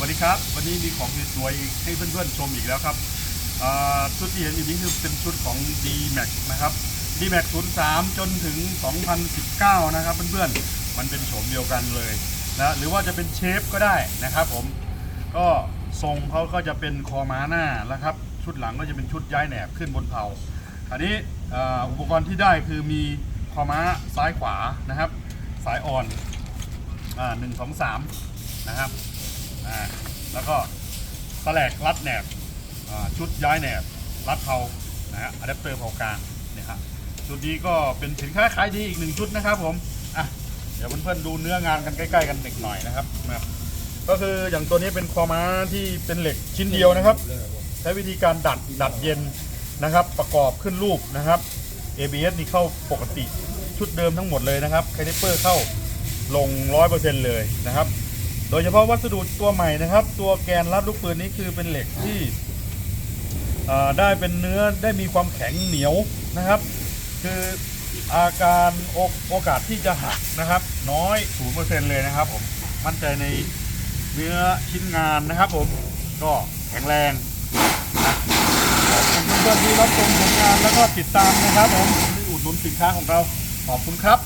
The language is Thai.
วัสดีครับ วันนี้มีของสวยๆให้เพื่อนๆชมอีกแล้วครับชุดที่เห็นอยู่นี้คือเป็นชุดของ D-Max นะครับ D-Max 03 จนถึง 2019 นะครับเพื่อนๆมันเป็นโฉมเดียวกันเลยนะหรือว่าจะเป็นเชฟก็ได้นะครับผมก็ทรงเขาก็จะเป็นคอม้าหน้าแล้วครับ ชุดหลังก็จะเป็นชุดย้ายแหนบขึ้นบนเผาอันนี้อุปกรณ์ที่ได้คือมีคอม้าซ้ายขวานะครับ สายอ่อนอ่าหนึ่งสองสามนะครับ แล้วก็สแลกรัดแหนบชุดย้ายแหนบรัดเผานะฮะอะแดปเตอร์เผากลางเนี่ยครับชุดนี้ก็เป็นสินค้าขายดีอีกหนึ่งชุดนะครับผมอะเดี๋ยวเพื่อนๆดูเนื้องานกันใกล้ๆกันเด็กหน่อยนะครับนะครับ ก็คืออย่างตัวนี้เป็นคอม้าที่เป็นเหล็กชิ้นเดียวนะครับ ใช้วิธีการดัดดัดเย็นนะครับ ประกอบขึ้นรูปนะครับ ABS นี่เข้าปกติชุดเดิมทั้งหมดเลยนะครับไคลิปเปอร์เข้าลง 100%เลยนะครับ โดยเฉพาะวัสดุตัวใหม่นะครับ ตัวแกนรับลูกปืนนี้คือเป็นเหล็กที่ได้เป็นเนื้อได้มีความแข็งเหนียวนะครับ คืออาการโอโอกาสที่จะหักนะครับ น้อย 0%เลยนะครับผมมั่นใจในเนื้อชิ้นงานนะครับผมก็แข็งแรงขอบคุณเพื่อนที่รับชมผลงานแล้วก็ติดตามนะครับผมที่อุดหนุนสินค้าของเราขอบคุณครับ